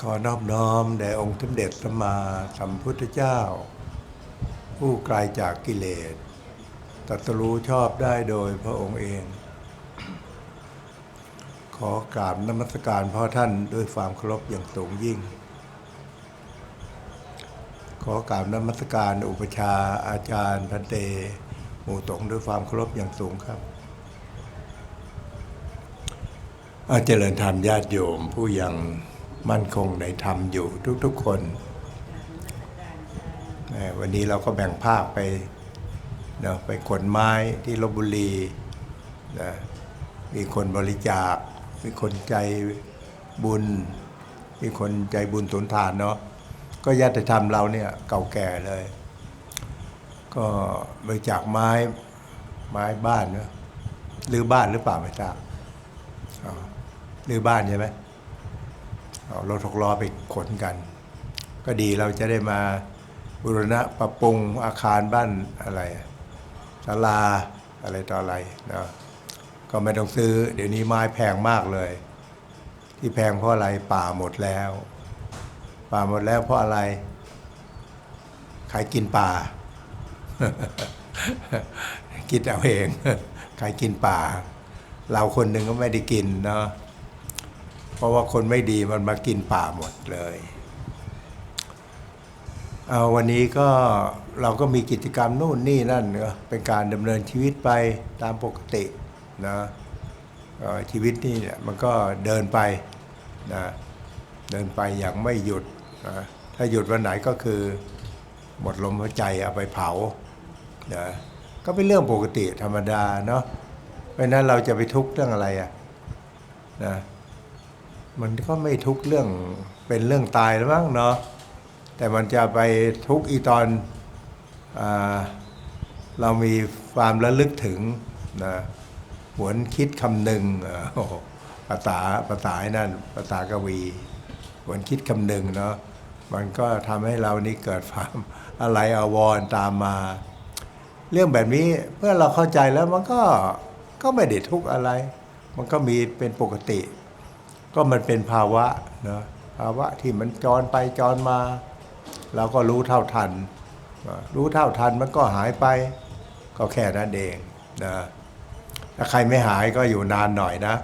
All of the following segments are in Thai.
ขอนอบน้อมแด่องค์สมเด็จพระมาสัมพุทธเจ้า ผู้ไกลจากกิเลสตรัสรู้ชอบได้โดยพระองค์เอง ขอกราบนมัสการพ่อท่านด้วยความเคารพอย่างสูงยิ่ง ขอกราบนมัสการอุปชาอาจารย์พันเตหมู่ตงด้วยความเคารพอย่างสูงครับอาเจริญธรรมญาติโยมผู้ยัง มั่นคงในธรรมอยู่ทุกๆคนวันนี้เราก็แบ่งภาคไปเนาะไปขนไม้ที่ลบบุรีนะมีคนบริจาค มีคนใจบุญ มีคนใจบุญสุนทานเนาะก็ญาติธรรมเราเนี่ยเก่าแก่เลย ก็บริจาคไม้ไม้บ้านเนาะหรือบ้านหรือเปล่าไม่ทราบหรือบ้านใช่ไหม เอารถหกล้อไปขนกัน ก็ดีเราจะได้มาบูรณะปรับปรุงอาคารบ้านอะไรศาลาอะไรต่ออะไรเนาะก็ไม่ต้องซื้อ เดี๋ยวนี้ไม้แพงมากเลย ที่แพงเพราะอะไรป่าหมดแล้ว ป่าหมดแล้วเพราะอะไรใครกินป่าคิดเอาเองใครกินป่า เราคนหนึ่งก็ไม่ได้กินเนาะ เพราะว่าคนไม่ดีมันมากินป่าหมดเลยเอาวันนี้ก็เราก็มีกิจกรรมนู่นนี่นั่นเนอะเป็นการดำเนินชีวิตไปตามปกตินะชีวิตนี่เนี่ยมันก็เดินไปนะเดินไปอย่างไม่หยุดนะถ้าหยุดวันไหนก็คือหมดลมหายใจเอาไปเผานะก็เป็นเรื่องปกติธรรมดาเนาะเพราะฉะนั้นเราจะไปทุกข์เรื่องอะไรอะนะ มันก็ไม่ทุกเรื่องเป็นเรื่องตายแล้วมั้งเนาะแต่มันจะไปทุกอีตอนอเรามีความระลึกถึงนะหวนคิดคำหนึ่งโอ้โหภาษาภาษาไอ้นั่นภาษากวี หวนคิดคำหนึ่งเนาะมันก็ทำให้เรานี่เกิดความอะไรอาวรตามมา เรื่องแบบนี้เมื่อเราเข้าใจแล้วมันก็ก็ไม่ได้ทุกข์อะไร มันก็มีเป็นปกติ ก็มันเป็นภาวะเนาะภาวะที่มันจรไปจรมา เราก็รู้เท่าทัน รู้เท่าทันมันก็หายไป ก็แค่นั้นเองนะถ้าใครไม่หายก็อยู่นานหน่อยนะ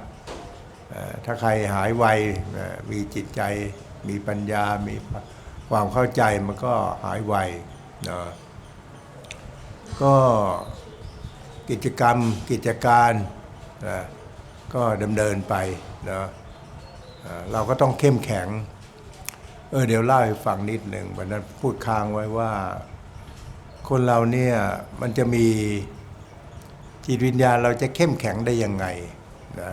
ถ้าใครหายไวมีจิตใจ มีปัญญา มีความเข้าใจมันก็หายไวนะก็กิจกรรมกิจการนะก็ดำเนินไปนะ เราก็ต้องเข้มแข็ง เออเดี๋ยวเล่าให้ฟังนิดหนึ่งวันนั้นพูดค้างไว้ว่า คนเราเนี่ยมันจะมีจิตวิญญาณเราจะเข้มแข็งได้ยังไงนะ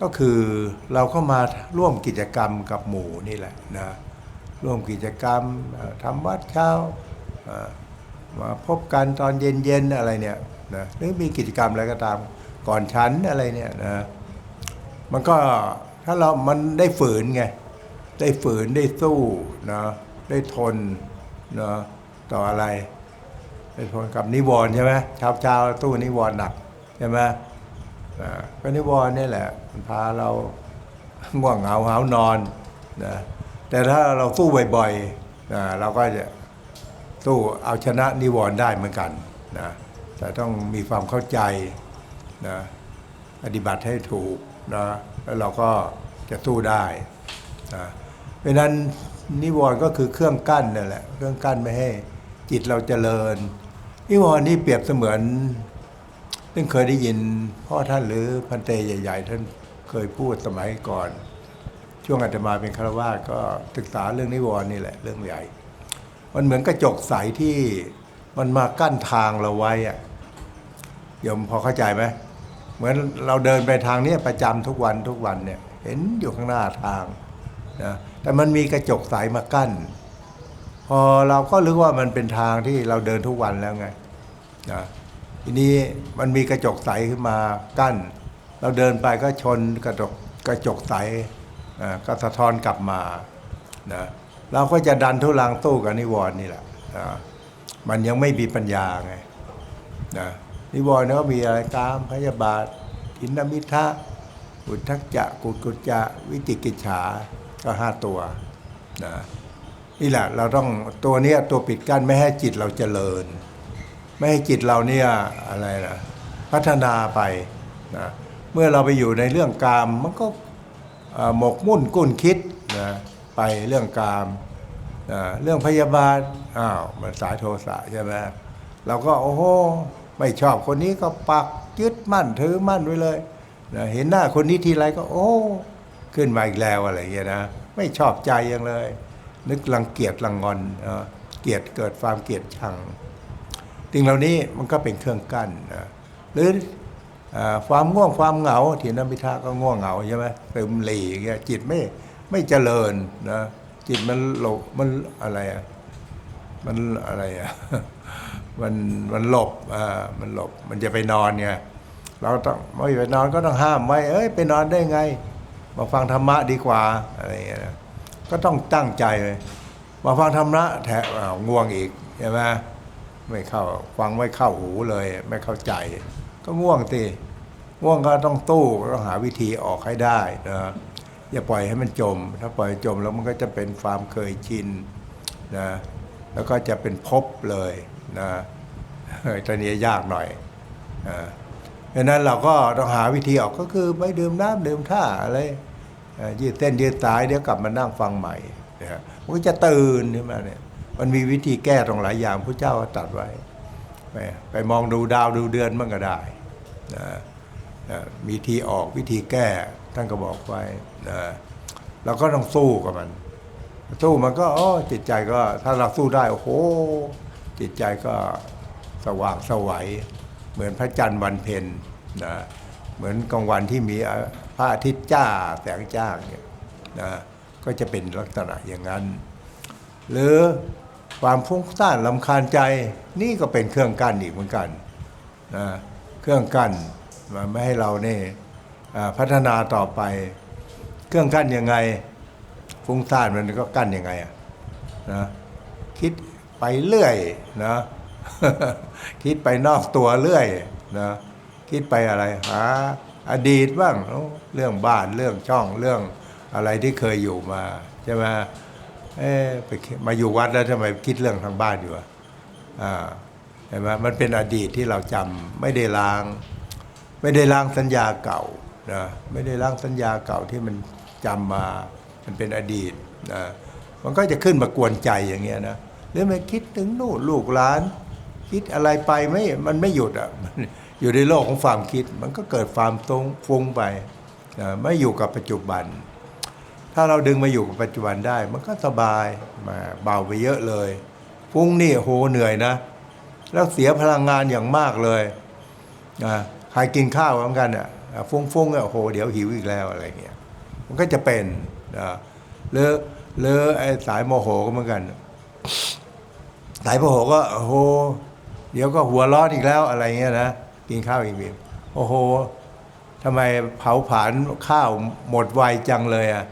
ก็คือเราก็มาร่วมกิจกรรมกับหมู่นี่แหละนะร่วมกิจกรรมทำวัดเช้ามาพบกันตอนเย็นๆอะไรเนี่ยนะหรือมีกิจกรรมอะไรก็ตามก่อนชั้นอะไรเนี่ยนะมันก็ ถ้าเรามันได้ฝืนไง ได้ฝืนได้สู้นะได้ทนนะต่ออะไร ได้ทนกับนิวรณ์ใช่ไหมเช้าเช้าๆตู้นิวรณ์หนักใช่ไหมอ่าก็นิวรณ์นี่แหละมันพาเราง่วงเหงาหาวนอนนะแต่ถ้าเราสู้บ่อยๆนะเราก็จะสู้เอาชนะนิวรณ์ได้เหมือนกันนะแต่ต้องมีความเข้าใจนะปฏิบัติให้ถูกนะ แล้วเราก็จะสู้ได้นะเพราะนั้นนิวรณ์ก็คือเครื่องกั้นนั่นแหละ เครื่องกั้นไม่ให้จิตเราเจริญ นิวรณ์นี่เปรียบเสมือนซึ่งเคยได้ยินพ่อท่านหรือพันเตใหญ่ ๆ ท่านเคยพูดสมัยก่อน ช่วงอาตมาเป็นฆราวาสก็ศึกษาเรื่องนิวรณ์นี่แหละเรื่องใหญ่ มันเหมือนกระจกใสที่มันมากั้นทางเราไว้อะยมพอเข้าใจไหม เหมือนเราเดินไปทางนี้ประจำทุกวันทุกวันเนี่ยเห็นอยู่ข้างหน้าทางนะแต่มันมีกระจกใสมากั้น พอเราก็รู้ว่ามันเป็นทางที่เราเดินทุกวันแล้วไงนะทีนี้มันมีกระจกใสขึ้นมากั้น เราเดินไปก็ชนกระจกกระจกใสอ่าก็สะท้อนกลับมานะเราก็จะดันทุลังตู้กับนิวรณ์นี่แหละนะมันยังไม่มีปัญญาไงนะ นิวรณ์เนี่ยก็มีอะไรกามพยาบาทอินทมิทะอุทธักจะกุกุจจะวิจิกิจฉาก็ห้าตัวนะนี่แหละเราต้องตัวเนี้ยตัวปิดกั้นไม่ให้จิตเราเจริญ ไม่ให้จิตเราเนี่ยอะไรนะพัฒนาไปนะเมื่อเราไปอยู่ในเรื่องกามมันก็หมกมุ่นกุ้นคิดนะไปเรื่องกามนะเรื่องพยาบาลอ้าวมันสายโทสะใช่ไหมเราก็โอ้โห ไม่ชอบคนนี้ก็ปักยึดมั่นถือมั่นไว้เลยนะเห็นหน้าคนนี้ทีไรก็ โอ้ ขึ้นมาอีกแล้วอะไรเงี้ยนะ ไม่ชอบใจยังเลย นึกรังเกียจรังงอนเอเกียดเกิดความเกียดชังสิ่งเหล่านี้มันก็เป็นเครื่องกั้นนะหรือความง่วงความเหงาที่นัมพิทาก็ง่วงเหงาใช่ไหมซึมหลีอย่างเงี้ยจิตไม่ไม่เจริญนะจิตมันหลบมันอะไรอะมันอะไรอะ มันมันหลบอ่ามันหลบมันจะไปนอนเนี่ยเราต้องไม่ไปนอนก็ต้องห้ามไว้ เอ้ยไปนอนได้ไงมาฟังธรรมะดีกว่าอะไรอย่างเงี้ยก็ต้องตั้งใจเลยมาฟังธรรมะแถง่วงอีกใช่ไหมไม่เข้าฟังไม่เข้าหูเลย ไม่เข้าใจ ก็ง่วงตีง่วงก็ต้องตู้ต้องหาวิธีออกให้ได้นะอย่าปล่อยให้มันจม ถ้าปล่อยจมแล้วมันก็จะเป็นความเคยชินนะแล้วก็จะเป็นภพเลย นะเฮ้ยตอนนี้ยากหน่อยดังนั้นเราก็ต้องหาวิธีออกก็คือไม่ดื่มน้ำดื่มท่าอะไรยืดเต้นยืดสายเดี๋ยวกลับมานั่งฟังใหม่นะมันก็จะตื่นขึ้นมาเนี่ยมันมีวิธีแก้ตรงหลายอย่างพระเจ้าตรัดไว้ ไปไปมองดูดาวดูเดือนมันก็ได้นะนะมีทีออกวิธีแก้ท่านก็บอกไว้นะเราก็ต้องสู้กับมัน สู้มันก็อ๋อจิตใจก็ถ้าเราสู้ได้โอ้โห จิตใจก็สว่างสวัยเหมือนพระจันทร์วันเพ็ญนะเหมือนกลางวันที่มีพระอาทิตย์จ้าแสงจ้าเนี่ยนะก็จะเป็นลักษณะอย่างนั้น หรือความฟุ้งซ่านลำคาญใจนี่ก็เป็นเครื่องกั้นอีกเหมือนกันนะเครื่องกั้นมาไม่ให้เราเนี่ยพัฒนาต่อไป เครื่องกั้นยังไง ฟุ้งซ่านมันก็กั้นยังไงอะนะคิด ไปเรื่อยนะคิดไปนอกตัวเรื่อยนะคิดไปอะไรหาอดีตบ้างเรื่องบ้านเรื่องช่องเรื่องอะไรที่เคยอยู่มาใช่ไหมเอ๊ไปมาอยู่วัดแล้วทำไมคิดเรื่องทางบ้านอยู่อะอ่าเห็นไหมมันเป็นอดีตที่เราจำไม่ได้ล้าง ไม่ได้ล้างสัญญาเก่านะไม่ได้ล้างสัญญาเก่าที่มันจำมา มันเป็นอดีตนะมันก็จะขึ้นมากวนใจอย่างเงี้ยนะ หรือไม่คิดถึงนู่นลูกหลาน คิดอะไรไปไม่มันไม่หยุดอะมันอยู่ในโลกของความคิด มันก็เกิดความตรงฟุ้งไปไม่อยู่กับปัจจุบัน ถ้าเราดึงมาอยู่กับปัจจุบันได้ มันก็สบายมาเบาไปเยอะเลย ฟุ้งนี่โหเหนื่อยนะ แล้วเสียพลังงานอย่างมากเลยนะใครกินข้าวเหมือนกันอะฟุ้งฟุ้งอะโอ้โหเดี๋ยวหิวอีกแล้วอะไรเงี้ยมันก็จะเป็นนะเลอะเลอะไอ้สายโมโหก็เหมือนกัน สายโมโหก็โอ้โหเดี๋ยวก็หัวร้อนอีกแล้วอะไรเงี้ยนะกินข้าวอีกบีโอ้โหทำไมเผาผลาญข้าวหมดไวจังเลยอะ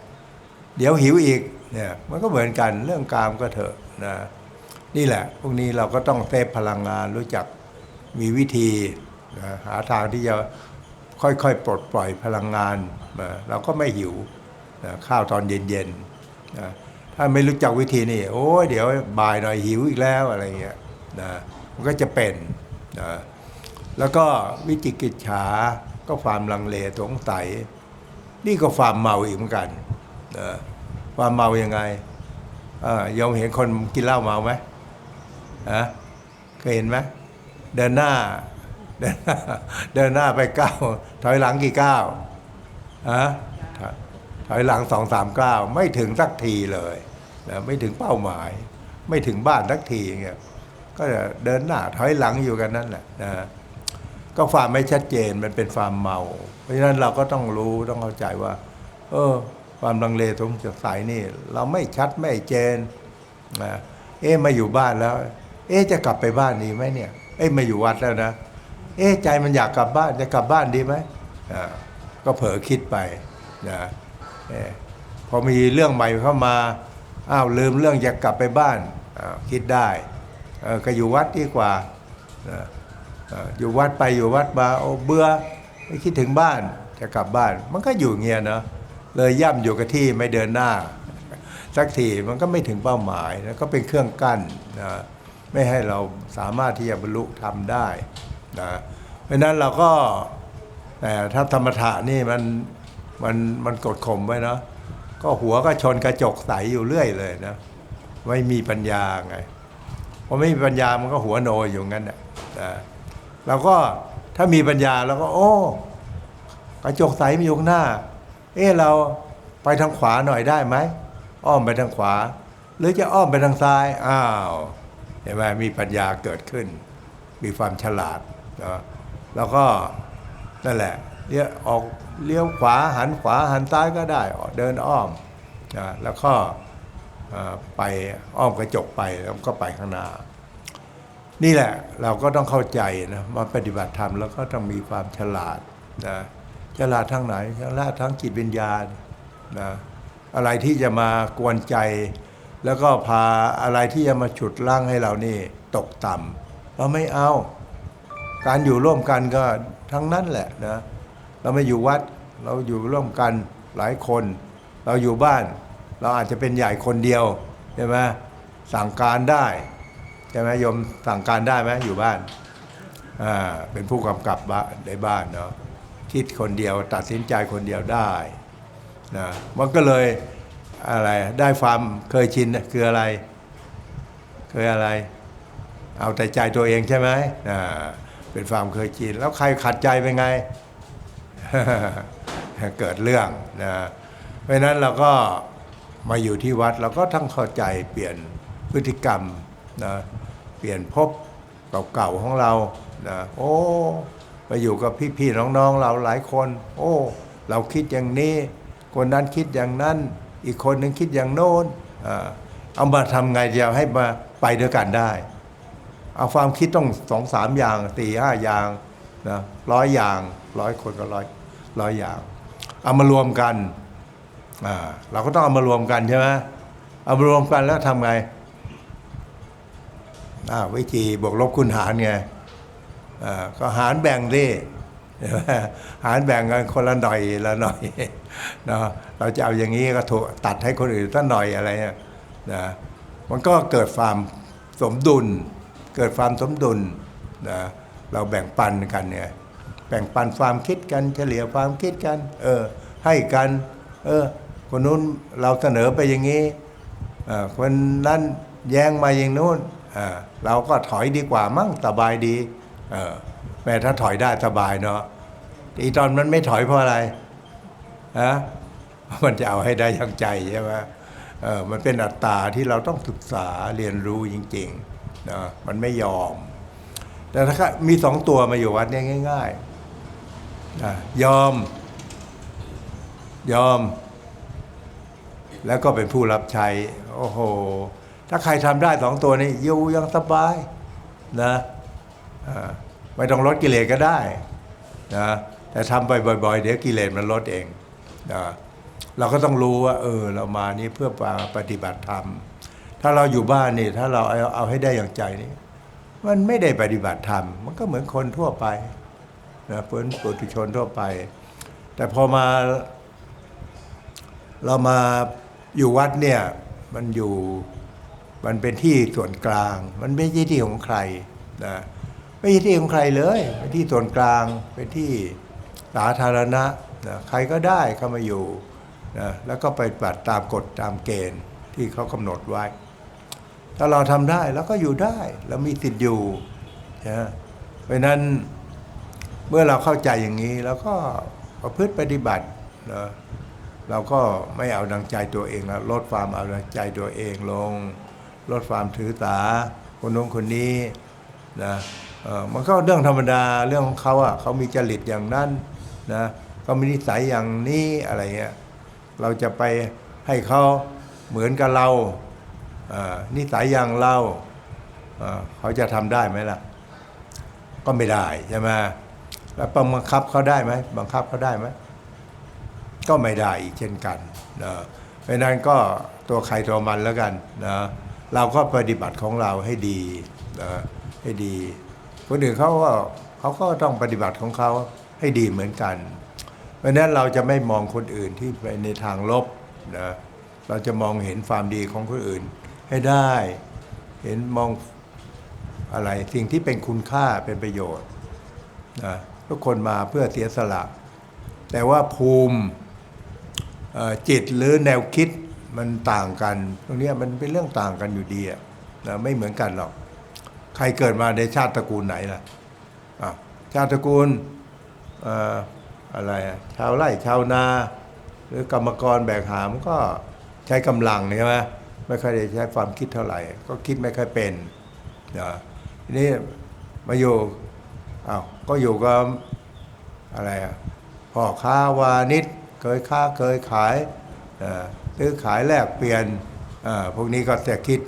เดี๋ยวหิวอีกเนี่ยมันก็เหมือนกันเรื่องกามก็เถอะนะนี่แหละ พวกนี้เราก็ต้องเซฟพลังงานรู้จักมีวิธีนะหาทางที่จะค่อยๆ ปลดปล่อยพลังงานมาเราก็ไม่หิวนะข้าวตอนเย็นๆนะ ถ้าไม่รู้จักวิธีนี่โอ้ยเดี๋ยวบ่ายหน่อยหิวอีกแล้วอะไรเงี้ยนะมันก็จะเป็นนะแล้วก็วิจิกิจฉาก็ความลังเลสงสัยนี่ก็ความเมาอีกเหมือนกันนะความเมายังไงอ่อยอมเห็นคนกินเหล้าเมาไหมฮะเคยเห็นไหมเดินหน้า เดินหน้าไปเก้าถอยหลังกี่ก้าวอะถอยถอยหลังสองสามก้าวไม่ถึงสักทีเลย นะไม่ถึงเป้าหมาย ไม่ถึงบ้านสักทีอย่างเงี้ยก็จะเดินหน้าถอยหลังอยู่กันนั่นแหละนะก็ความไม่ชัดเจนมันเป็นความเมา เพราะฉะนั้นเราก็ต้องรู้ต้องเข้าใจว่า เออ ความลังเลสงสัยนี่ เราไม่ชัดไม่เจนนะเอ๊ะมาอยู่บ้านแล้ว เอ๊ะจะกลับไปบ้านดีไหมเนี่ย เอ๊ะมาอยู่วัดแล้วนะเอ๊ะใจมันอยากกลับบ้านจะกลับบ้านดีไหมอ่าก็เผลอคิดไปนะเอ๊ะพอมีเรื่องใหม่เข้ามา อ้าวลืมเรื่องอยากกลับไปบ้านคิดได้ก็อยู่วัดดีกว่าอยู่วัดไปอยู่วัดมาโอ้เบื่อไม่คิดถึงบ้านจะกลับบ้าน มันก็อยู่เงี้ยเนาะเลยย่ำอยู่กับที่ไม่เดินหน้า สักทีมันก็ไม่ถึงเป้าหมายแล้วก็เป็นเครื่องกั้นนะไม่ให้เราสามารถที่จะบรรลุทำได้นะเพราะฉะนั้นเราก็แต่ถ้าธรรมถะนี่มันมันมันกดข่มไว้เนาะ ก็หัวก็ชนกระจกใสอยู่เรื่อยเลยนะ ไม่มีปัญญาไงพอไม่มีปัญญามันก็หัวโนอยู่งั้นนะนะเราก็ถ้ามีปัญญาเราก็ โอ้กระจกใสมีอยู่ข้างหน้า เอ๊ะเราไปทางขวาหน่อยได้ไหมอ้อมไปทางขวา หรือจะอ้อมไปทางซ้ายอ้าวเห็นไหมมีปัญญาเกิดขึ้น มีความฉลาดนะแล้วก็นั่นแหละ เลี้ยวออกเลี้ยวขวาหันขวาหันซ้ายก็ได้เดินอ้อมนะแล้วก็ไปอ้อมกระจกไปแล้วก็ไปข้างหน้า นี่แหละเราก็ต้องเข้าใจนะมาปฏิบัติธรรมแล้วก็ต้องมีความฉลาดนะฉลาดทั้งไหนฉลาดทั้งจิตวิญญาณนะอะไรที่จะมากวนใจ แล้วก็พาอะไรที่จะมาฉุดล่างให้เรานี่ตกต่ำเราไม่เอา การอยู่ร่วมกันก็ทั้งนั้นแหละนะ เราไม่อยู่วัด เราอยู่ร่วมกันหลายคน เราอยู่บ้าน เราอาจจะเป็นใหญ่คนเดียวใช่ไหมสั่งการได้ใช่ไหมโยมสั่งการได้ไหมอยู่บ้านอ่าเป็นผู้กำกับบ้านในบ้านเนาะคิดคนเดียวตัดสินใจคนเดียวได้นะมันก็เลยอะไรได้ความเคยชินนะคืออะไร เคยอะไร เอาแต่ใจตัวเองใช่ไหมอ่าเป็นความเคยชิน แล้วใครขัดใจเป็นไง เกิดเรื่องนะเพราะนั้นเราก็มาอยู่ที่วัดเราก็ทั้งเข้าใจเปลี่ยนพฤติกรรมนะเปลี่ยนภพเก่าๆของเรานะโอ้มาอยู่กับพี่ๆน้องๆเราหลายคน โอ้ เราคิดอย่างนี้ คนนั้นคิดอย่างนั้น อีกคนหนึ่งคิดอย่างโน้นเอามาทำไงจะให้มาไปด้วยกันได้ เอาความคิดต้องสองสามอย่างสี่ห้าอย่างนะร้อยอย่างร้อยคนก็ร้อย ร้อยอย่าง เอามารวมกันอ่าเราก็ต้องเอามารวมกันใช่ไหมเอามารวมกันแล้วทำไงอ่าวิธีบวกลบคูณหารไงอ่าก็หารแบ่งดิหมหารแบ่งกันคนละหน่อยละหน่อยเนาะเราจะเอาอย่างนี้ก็ถูกตัดให้คนอื่นตั้งหน่อยอะไรเนี่ยนะมันก็เกิดความสมดุล เกิดความสมดุลนะเราแบ่งปันกันเนี่ย แบ่งปันความคิดกันเฉลี่ยความคิดกัน เออ ให้กัน เออ คนนู้นเราเสนอไปอย่างนี้คนนั้นแย้งมาอย่างนู้นเเราก็ถอยดีกว่ามั้งสบายดีเออแม้ถ้าถอยได้สบายเนาะอีตอนมันไม่ถอยเพราะอะไรฮะมันจะเอาให้ได้ย่างใจใช่ไหมเออมันเป็นอัตตาที่เราต้องศึกษาเรียนรู้จริงๆนะมันไม่ยอม แต่ถ้ามีสองตัวมาอยู่วัดเนี่ยง่าย ๆ ยอม ยอม แล้วก็เป็นผู้รับใช้ โอ้โห ถ้าใครทำได้สองตัวนี้อยู่ยังสบายนะไม่ต้องลดกิเลสก็ได้นะแต่ทำไปบ่อยๆ เดี๋ยวกิเลสมันลดเองนะเราก็ต้องรู้ว่า เออ เรามานี่เพื่อปฏิบัติธรรม ถ้าเราอยู่บ้านนี่ถ้าเราเอาเอาให้ได้อย่างใจนี่มันไม่ได้ปฏิบัติธรรม มันก็เหมือนคนทั่วไป นะเพื่อนปุถุชนทั่วไป แต่พอมา เรามาอยู่วัดเนี่ยมันอยู่มันเป็นที่ส่วนกลาง มันไม่ใช่ที่ของใครนะไม่ใช่ที่ของใครเลยเป็นที่ส่วนกลางเป็นที่สาธารณะนะใครก็ได้เข้ามาอยู่นะแล้วก็ไปปฏิบัติตามกฎตามเกณฑ์ที่เขากำหนดไว้ ถ้าเราทำได้เราก็อยู่ได้เรามีสิทธิ์อยู่นะเพราะนั้น เมื่อเราเข้าใจอย่างนี้แล้วก็ประพฤติปฏิบัตินะเราก็ไม่เอาดังใจตัวเองแล้วลดความเอาดังใจตัวเองลง ลดความถือตาคนนู้นคนนี้นะมันก็เรื่องธรรมดาเรื่องของเขาอะเขามีจริตอย่างนั้นนะเขามีนิสัยอย่างนี้อะไรเงี้ยเราจะไปให้เขาเหมือนกับเรานิสัยอย่างเราเขาจะทำได้ไหมล่ะ ก็ไม่ได้ใช่ไหม แล้วบังคับเขาได้ไหมบังคับเขาได้ไหมก็ไม่ได้อีกเช่นกันนะเพราะนั้นก็ตัวใครตัวมันแล้วกันนะเราก็ปฏิบัติของเราให้ดีนะให้ดี คนอื่นเขาก็เขาก็ต้องปฏิบัติของเขาให้ดีเหมือนกัน เพราะฉะนั้นเราจะไม่มองคนอื่นที่ไปในทางลบนะเราจะมองเห็นความดีของคนอื่นให้ได้ เห็นมองอะไรสิ่งที่เป็นคุณค่าเป็นประโยชน์นะ ทุกคนมาเพื่อเสียสละ แต่ว่าภูมิจิตหรือแนวคิดมันต่างกัน ตรงนี้มันเป็นเรื่องต่างกันอยู่ดีอะนะไม่เหมือนกันหรอก ใครเกิดมาในชาติตระกูลไหนล่ะะชาติตระกูลออะไรชาวไร่ชาวนา หรือกรรมกรแบกหามก็ใช้กำลังใช่ไหมไม่ค่อยได้ใช้ความคิดเท่าไหร่ ก็คิดไม่ค่อยเป็นนะทีนี้มาอยู่ อ้าวก็อยู่กับอะไรอะพ่อค้าวานิชเคยค้าเคยขายซื้อขายแลกเปลี่ยนพวกนี้ก็จะคิด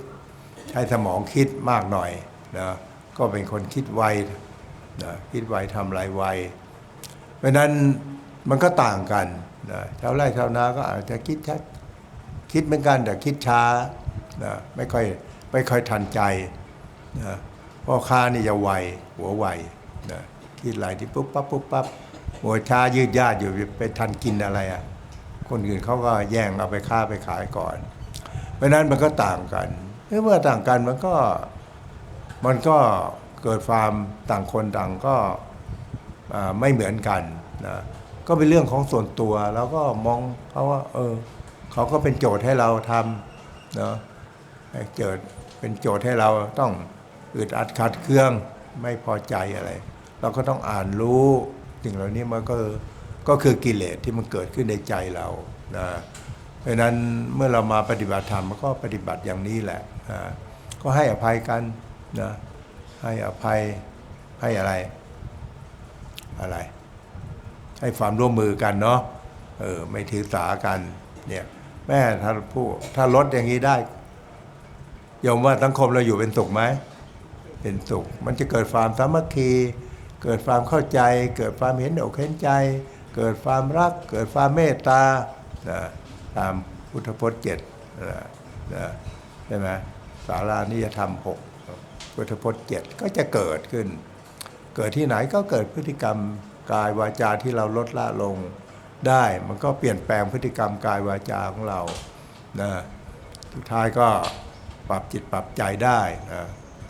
ใช้สมองคิดมากหน่อยนะก็เป็นคนคิดไวนะคิดไวทำไรไวเพราะฉะนั้นมันก็ต่างกันนะชาวไร่ชาวนาก็อาจจะคิดชัดคิดเหมือนกันแต่คิดช้านะไม่ค่อยไม่ค่อยทันใจนะพ่อค้านี่จะไวหัวไว นะคิดอะไรที่ปุ๊บปั๊บปุ๊บปั๊บหัวช้ายืดยาดอยู่ไปทันกินอะไรอะคนอื่นเขาก็แย่งเอาไปค้าไปขายก่อน เพราะนั้นมันก็ต่างกันเมื่อต่างกันมันก็มันก็เกิดความต่างคนต่างก็ไม่เหมือนกันนะก็เป็นเรื่องของส่วนตัวแล้วก็มองเขาว่า เออเขาก็เป็นโจทย์ให้เราทำเนาะเกิดเป็นโจทย์ให้เราต้องอึดอัดขัดเครื่องไม่พอใจอะไร เราก็ต้องอ่านรู้สิ่งเหล่านี้มันก็ก็คือกิเลสที่มันเกิดขึ้นในใจเรานะเพราะนั้นเมื่อเรามาปฏิบัติธรรมก็ปฏิบัติอย่างนี้แหละนะก็ให้อภัยกันนะให้อภัยให้อะไร อะไร ให้ความร่วมมือกันเนาะเออไม่ถือสากันเนี่ยแม่ถ้าผู้ถ้าลดอย่างนี้ได้โยมว่าสังคมเราอยู่เป็นสุขไหมเป็นสุข มันจะเกิดความสามัคคี เกิดความเข้าใจ เกิดความเห็นอกเห็นใจ เกิดความรัก เกิดความเมตตาตามพุทธพจน์เจ็ดใช่ไหมสารานิยธรรมหกพุทธพจน์เจ็ดก็จะเกิดขึ้น เกิดที่ไหนก็เกิดพฤติกรรมกายวาจาที่เราลดละลงได้ มันก็เปลี่ยนแปลงพฤติกรรมกายวาจาของเรานะสุดท้ายก็ปรับจิตปรับใจได้นะ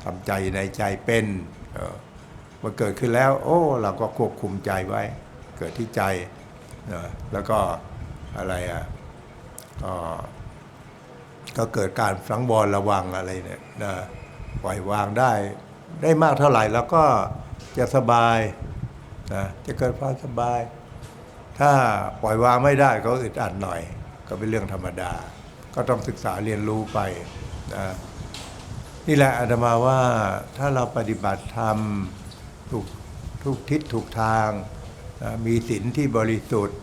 ทำใจในใจเป็นเออ มื่อเกิดขึ้นแล้ว โอ้ เราก็ควบคุมใจไว้ เกิดที่ใจนะแล้วก็อะไรอะก็เกิดการสังวรระวังอะไรเนี่ยนะปล่อยวางได้ ได้มากเท่าไหร่แล้วก็จะสบายนะจะเกิดความสบาย ถ้าปล่อยวางไม่ได้ก็อึดอัดหน่อย ก็เป็นเรื่องธรรมดา ก็ต้องศึกษาเรียนรู้ไปนะนี่แหละอาตมาว่าถ้าเราปฏิบัติธรรม ถูกทุกทิศถูกทาง มีศีลที่บริสุทธิ์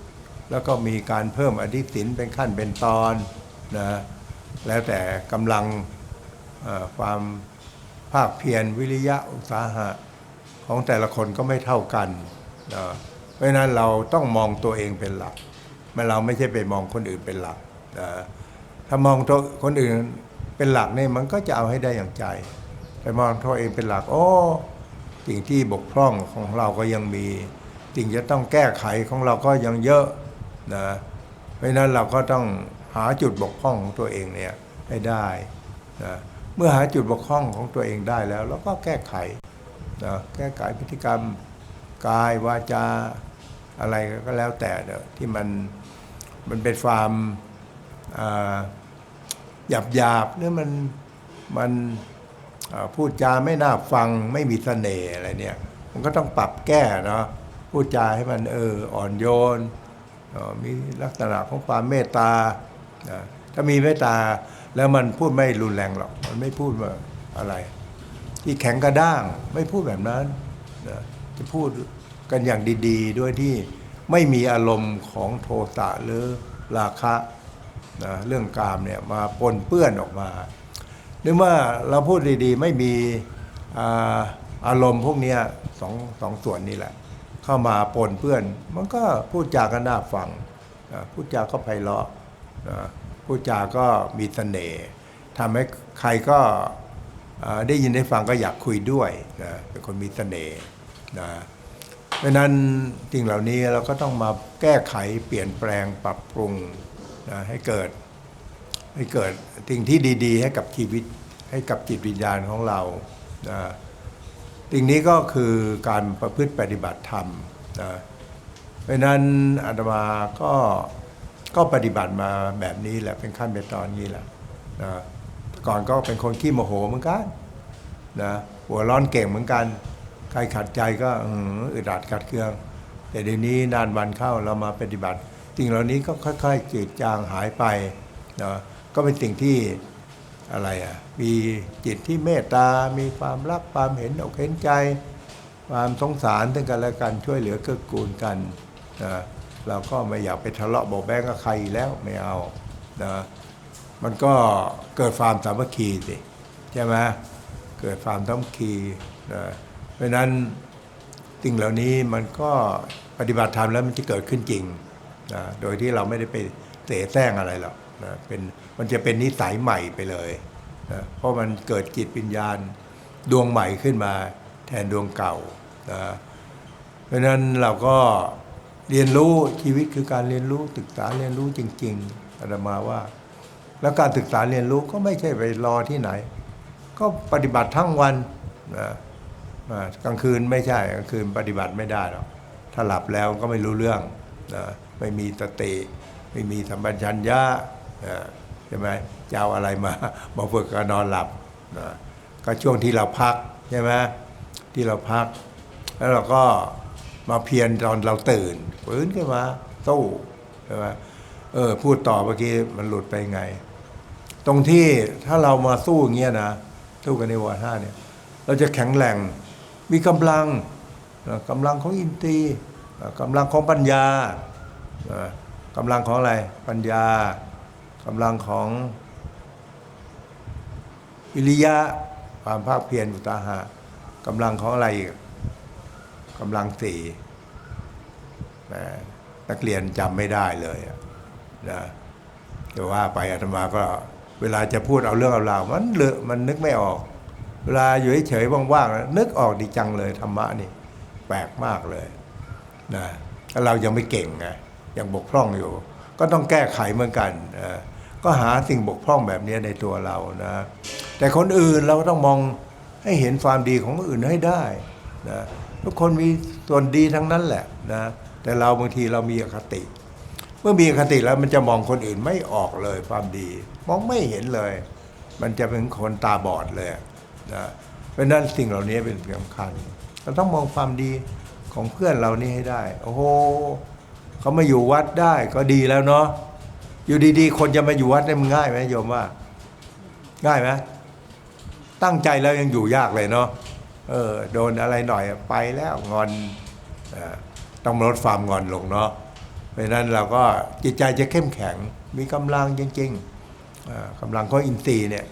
แล้วก็มีการเพิ่มอธิศีลเป็นขั้นเป็นตอนนะแล้วแต่กำลังความภาคเพียรวิริยะอุตสาหะของแต่ละคนก็ไม่เท่ากันนะเพราะนั้นเราต้องมองตัวเองเป็นหลักไม่เราไม่ใช่ไปมองคนอื่นเป็นหลักนะถ้ามองตัวคนอื่นเป็นหลักเนี่ยมันก็จะเอาให้ได้อย่างใจ ไปมองตัวเองเป็นหลัก โอ้ สิ่งที่บกพร่องของเราก็ยังมี สิ่งจะต้องแก้ไขของเราก็ยังเยอะนะเพราะนั้นเราก็ต้องหาจุดบกพร่องของตัวเองเนี่ยให้ได้นะเมื่อหาจุดบกพร่องของตัวเองได้แล้วเราก็แก้ไขนะแก้ไขพฤติกรรมกายวาจาอะไรก็แล้วแต่เนอะที่มันมันเป็นความหยาบหยาบหรือมันมัน พูดจาไม่น่าฟังไม่มีเสน่ห์อะไรเนี่ย มันก็ต้องปรับแก้เนาะพูดจาให้มันเอออ่อนโยนมีลักษณะของความเมตตาถ้ามีเมตตาแล้วมันพูดไม่รุนแรงหรอก มันไม่พูดว่าอะไร ที่แข็งกระด้างไม่พูดแบบนั้นนะจะพูดกันอย่างดีๆ ด้วยที่ไม่มีอารมณ์ของโทสะหรือราคะนะเรื่องกามเนี่ยมาปนเปื้อนออกมา หรือว่าเราพูดดีๆ ไม่มีอาอารมณ์พวกนี้สองสองส่วนนี้แหละ เข้ามาปนเปื้อน มันก็พูดจากันน่าฟังพูดจาก็ไพเราะพูดจาก็มีเสน่ห์ทำให้ใครก็ได้ยินได้ฟังก็อยากคุยด้วยนะเป็นคนมีเสน่ห์นะเพราะฉะนั้นสิ่งเหล่านี้เราก็ต้องมาแก้ไขเปลี่ยนแปลงปรับปรุงนะให้เกิด ให้เกิดสิ่งที่ดีๆ ให้กับชีวิตให้กับจิตวิญญาณของเรานะสิ่งนี้ก็คือการประพฤติปฏิบัติธรรมนะเพราะนั้นอาตมาก็ก็ปฏิบัติมาแบบนี้แหละเป็นขั้นเป็นตอนนี้แหละนะก่อนก็เป็นคนขี้โมโหเหมือนกันนะหัวร้อนเก่งเหมือนกัน ใครขัดใจก็อื้อหืออึดอัดขัดเคือง แต่เดี๋ยวนี้นานวันเข้าเรามาปฏิบัติสิ่งเหล่านี้ก็ค่อยๆจืดจางหายไปนะ ก็เป็นสิ่งที่อะไรอะมีจิตที่เมตตา มีความรักความเห็นอกเห็นใจ ความสงสารซึ่งกันและกันช่วยเหลือเกื้อกูลกันนะเราก็ไม่อยากไปทะเลาะเบาแบงกับใครอีกแล้วไม่เอานะมันก็เกิดความสามัคคีสิใช่ไหมเกิดความสามัคคีนะเพราะฉะนั้นสิ่งเหล่านี้มันก็ปฏิบัติธรรมแล้วมันจะเกิดขึ้นจริงนะโดยที่เราไม่ได้ไปเสแสร้งอะไรหรอก นะเป็นมันจะเป็นนิสัยใหม่ไปเลยนะเพราะมันเกิดจิตวิญญาณดวงใหม่ขึ้นมาแทนดวงเก่านะเพราะนั้นเราก็เรียนรู้ชีวิตคือการเรียนรู้ศึกษาเรียนรู้จริง ๆอาตมาว่า แล้วการศึกษาเรียนรู้ก็ไม่ใช่ไปรอที่ไหน ก็ปฏิบัติทั้งวันนะกลางคืนไม่ใช่กลางคืนปฏิบัติไม่ได้หรอกถ้าหลับแล้วก็ไม่รู้เรื่องนะไม่มีสติไม่มีสัมปชัญญะ ใช่ไหมจะเอาอะไรมามาฝึกก็นอนหลับนะก็ช่วงที่เราพักใช่ไหมที่เราพัก แล้วเราก็มาเพียรตอนเราตื่นฟื้นขึ้นมาสู้ใช่ไหมเออพูดต่อเมื่อกี้มันหลุดไปไง ตรงที่ถ้าเรามาสู้อย่างเงี้ยนะสู้กันในวอท่าเนี่ย เราจะแข็งแรงมีกำลังนะกำลังของอินทรีย์นะกำลังของปัญญานะกำลังของอะไรปัญญา กำลังของวิริยะความภาคเพียรอุตาหะกำลังของอะไรอีกกำลังสี่นะนักเรียนจำไม่ได้เลยนะแต่ว่าไปอาตมาก็เวลาจะพูดเอาเรื่องเอาราวมันเลอะมันนึกไม่ออก เวลาอยู่เฉยๆว่างๆนึกออกดีจังเลยธรรมะนี่แปลกมากเลยนะเรายังไม่เก่งไงยังบกพร่องอยู่ ก็ต้องแก้ไขเหมือนกันเออ ก็หาสิ่งบกพร่องแบบนี้ในตัวเรานะ แต่คนอื่นเราก็ต้องมองให้เห็นความดีของคนอื่นให้ได้นะทุกคนมีส่วนดีทั้งนั้นแหละนะแต่เราบางทีเรามีอคติ เมื่อมีอคติแล้วมันจะมองคนอื่นไม่ออกเลยความดี มองไม่เห็นเลย มันจะเป็นคนตาบอดเลยนะเพราะนั้นสิ่งเหล่านี้เป็นสิ่งสำคัญเราต้องมองความดีของเพื่อนเรานี่ให้ได้ โอ้โหเขามาอยู่วัดได้ก็ดีแล้วเนาะ อยู่ดีๆ คนจะมาอยู่วัดได้มันง่ายไหมโยมว่า ง่ายไหมตั้งใจแล้วยังอยู่ยากเลยเนาะเออโดนอะไรหน่อยไปแล้วงอนออต้องลดความงอนลงเนาะเพราะนั้นเราก็จิตใจจะเข้มแข็งมีกำลังจริงๆกำลังของอินทรีย์เนี่ย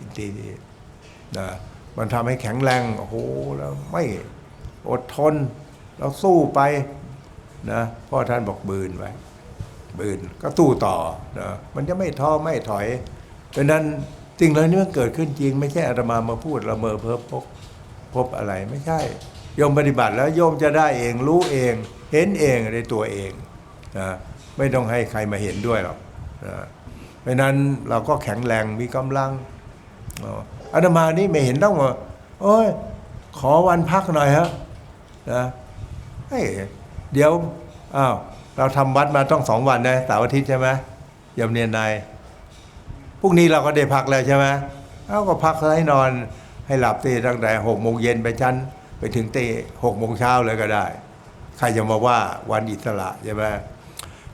อินทรีย์นะมันทำให้แข็งแรงโอ้โหแล้วไม่อดทน เราสู้ไปนะพ่อท่านบอกบืนไว้ บืนก็สู้ต่อนะมันจะไม่ท้อไม่ถอยเพราะนั้นสิ่งเหล่านี้มันเกิดขึ้นจริง ไม่ใช่อาตมามาพูดละเมอเพ้อพกพบอะไรไม่ใช่โยมปฏิบัติแล้วโยมจะได้เองรู้เอง เห็นเองในตัวเองนะไม่ต้องให้ใครมาเห็นด้วยหรอกนะเพราะนั้นเราก็แข็งแรงมีกำลังอ๋ออาตมานี่ไม่เห็นต้องว่าโอ้ยขอวันพักหน่อยฮะนะเฮ้ยเดี๋ยวอ้าว เราทำวัดมาต้องสองวันนะเสาร์อาทิตย์ใช่ไหมยมเนียนนายพรุ่งนี้เราก็ได้พักแล้วใช่ไหมเอาก็พักให้นอนให้หลับตีตั้งแต่หกโมงเย็นไปชั้นไปถึงตีหกโมงเช้าเลยก็ได้ ใครจะมาว่าวันอิสระใช่ไหม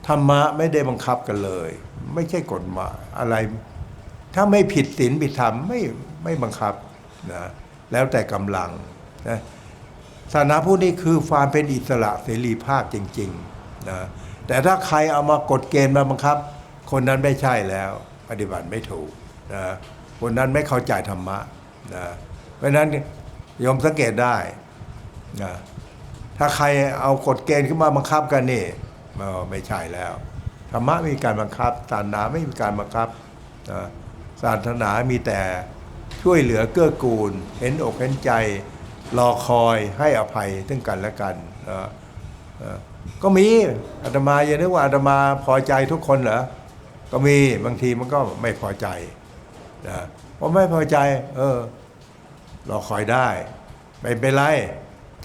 ธรรมะไม่ได้บังคับกันเลย ไม่ใช่กฎหมายอะไร ถ้าไม่ผิดศีลผิดธรรมไม่ไม่บังคับนะแล้วแต่กำลังนะศาสนาพุทธนี่คือความเป็นอิสระเสรีภาพจริง ๆ นะแต่ถ้าใครเอามากฎเกณฑ์มาบังคับ คนนั้นไม่ใช่แล้ว ปฏิบัติไม่ถูกนะคนนั้นไม่เข้าใจธรรมะนะเพราะฉะนั้นโยมสังเกตได้นะถ้าใครเอากฎเกณฑ์ขึ้นมาบังคับกันนี่ไม่ใช่แล้วธรรมะไม่มีการบังคับศาสนาไม่มีการบังคับนะศาสนามีแต่ช่วยเหลือเกื้อกูล เห็นอกเห็นใจ รอคอยให้อภัยซึ่งกันและกันนะ ก็มีอาตมาอย่านึกว่าอาตมาพอใจทุกคนเหรอก็มีบางทีมันก็ไม่พอใจนะพอไม่พอใจ เออรอคอยได้ ไม่เป็นไร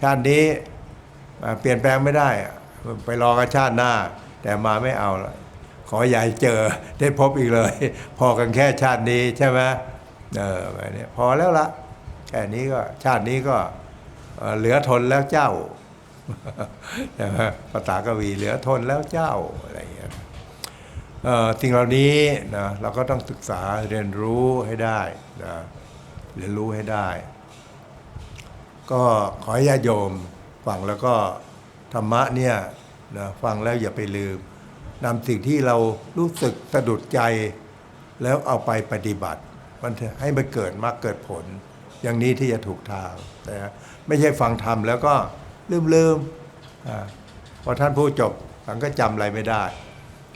ชาตินี้เปลี่ยนแปลงไม่ได้ ไปรอกันชาติหน้า แต่มาไม่เอาละขอให้เจอได้พบอีกเลย พอกันแค่ชาตินี้ใช่ไหมเออแบบนี้พอแล้วละแค่นี้ก็ชาตินี้ก็เหลือทนแล้วเจ้า ภาษากวีเหลือทนแล้วเจ้าอะไรอย่างเงี้ยสิ่งเหล่านี้นะเราก็ต้องศึกษาเรียนรู้ให้ได้นะเรียนรู้ให้ได้ ก็ขอให้ญาติโยมฟังแล้วก็ธรรมะเนี่ยนะฟังแล้วอย่าไปลืมนำสิ่งที่เรารู้สึกสะดุดใจแล้วเอาไปปฏิบัติ มันให้มันเกิดมากเกิดผล อย่างนี้ที่จะถูกทางนะไม่ใช่ฟังธรรมแล้วก็ ลืมลืมๆอ่าพอท่านพูดจบท่านก็จำอะไรไม่ได้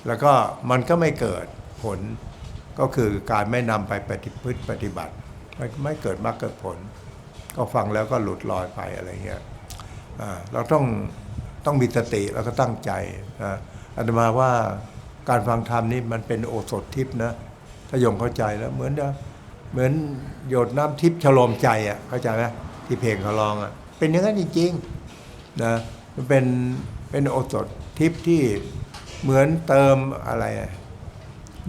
แล้วก็มันก็ไม่เกิดผลก็คือการไม่นำไปปฏิพฤติปฏิบัติไม่ไม่เกิดมากเกิดผล ก็ฟังแล้วก็หลุดลอยไปอะไรเงี้ยเราต้องต้องมีสติแล้วก็ตั้งใจนะอาตมาว่าการฟังธรรมนี่มันเป็นโอสถทิพย์นะถ้าโยมเข้าใจแล้วเหมือนเหมือนหยดน้ำทิพย์ฉโลมใจอะเข้าใจไหมที่เพลงเขาร้องอะเป็นอย่างนั้นจริงๆ นะมันเป็นเป็นโอสถทิพย์ที่เหมือนเติมอะไร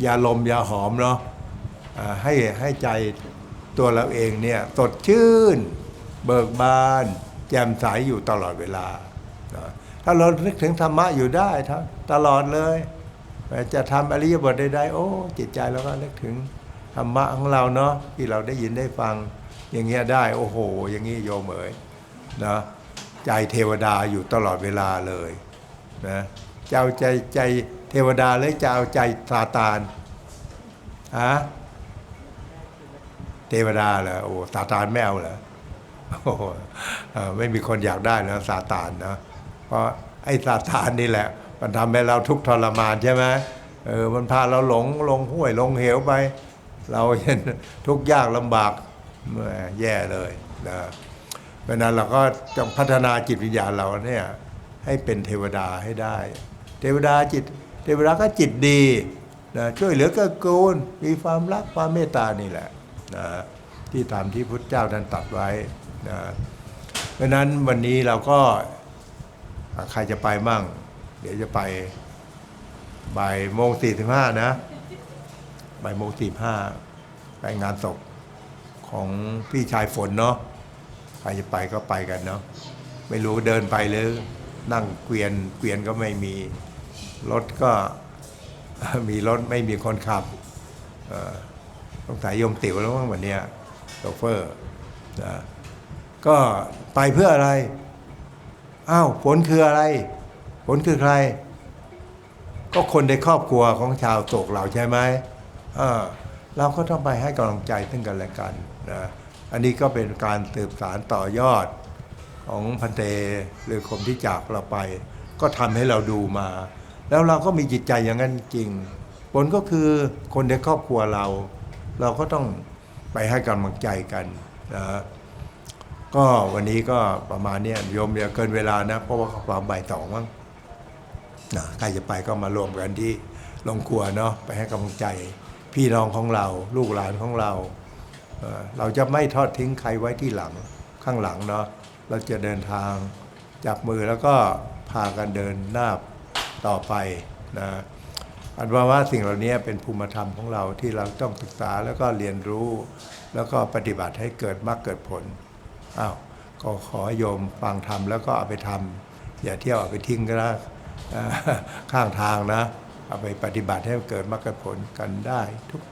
ยาลมยาหอมเนาะให้ให้ใจตัวเราเองเนี่ยสดชื่น เบิกบาน แจ่มใสอยู่ตลอดเวลา ถ้าเรานึกถึงธรรมะอยู่ได้ทั้งตลอดเลย จะทำอริยบทใดๆโอ้จิตใจเราก็นึกถึงธรรมะของเราเนาะที่เราได้ยินได้ฟังอย่างเงี้ยได้ โอ้โห อย่างงี้โยมเอ๋ยนะ ใจเทวดาอยู่ตลอดเวลาเลยนะจะเอาใจใจเทวดาหรือจะเอาใจซาตานฮะเทวดาเหรอโอ้ซาตานไม่เอาเหรอโอ้ไม่มีคนอยากได้นะซาตานนะเพราะไอ้ซาตานนี่แหละ มันทำให้เราทุกข์ทรมานใช่ไหมเออมันพาเราหลงลงห้วยลงเหวไป เราเห็นทุกข์ยากลำบากแย่เลยนะ เพราะนั้นเราก็ต้องพัฒนาจิตวิญญาณเราเนี่ยให้เป็นเทวดาให้ได้ เทวดาจิต เทวดาก็จิตดีนะช่วยเหลือเกื้อกูลมีความรักความเมตตานี่แหละนะที่ตามที่พุทธเจ้าท่านตรัสไว้นะเพราะนั้นวันนี้เราก็ใครจะไปมั่ง เดี๋ยวจะไปบ่ายโมงสี่สิบห้านะบ่ายโมงสี่ห้าไปงานศพของพี่ชายฝนเนาะ ใครจะไปก็ไปกันเนาะไม่รู้เดินไปหรือนั่งเกวียนเกวียนก็ไม่มีรถก็มีรถไม่มีคนขับต้องสายยมติ๋วแล้วมั้งวันนี้โชเฟอร์นะก็ไปเพื่ออะไร อ้าวผลคืออะไร ผลคือใคร ก็คนในครอบครัวของชาวโศกเราใช่ไหมเราก็ต้องไปให้กำลังใจซึ่งกันและกันนะ อันนี้ก็เป็นการสืบสารต่อยอดของพันเตหรือคมที่จากเราไป ก็ทำให้เราดูมา แล้วเราก็มีจิตใจอย่างนั้นจริง ผลก็คือคนในครอบครัวเรา เราก็ต้องไปให้กำลังใจกันนะก็วันนี้ก็ประมาณนี้ยโยมอย่าเกินเวลานะ เพราะว่าความบ่ายสองมั้งนะใครจะไปก็มารวมกันที่โรงครัวเนาะไปให้กำลังใจ พี่น้องของเรา ลูกหลานของเรา เราจะไม่ทอดทิ้งใครไว้ที่หลังข้างหลังเนาะเราจะเดินทางจับมือแล้วก็พากันเดินหน้าต่อไปนะอันว่าว่าสิ่งเหล่านี้เป็นภูมิธรรมของเราที่เราต้องศึกษาแล้วก็เรียนรู้ แล้วก็ปฏิบัติให้เกิดมากเกิดผลอ้าวก็ขอโยมฟังทำแล้วก็เอาไปทำอย่าเที่ยวเอาไปทิ้งก็ได้ข้างทางนะ เอาไปปฏิบัติให้เกิดมรรคผลกันได้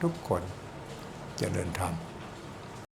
ทุกๆคนจเจริญธรรม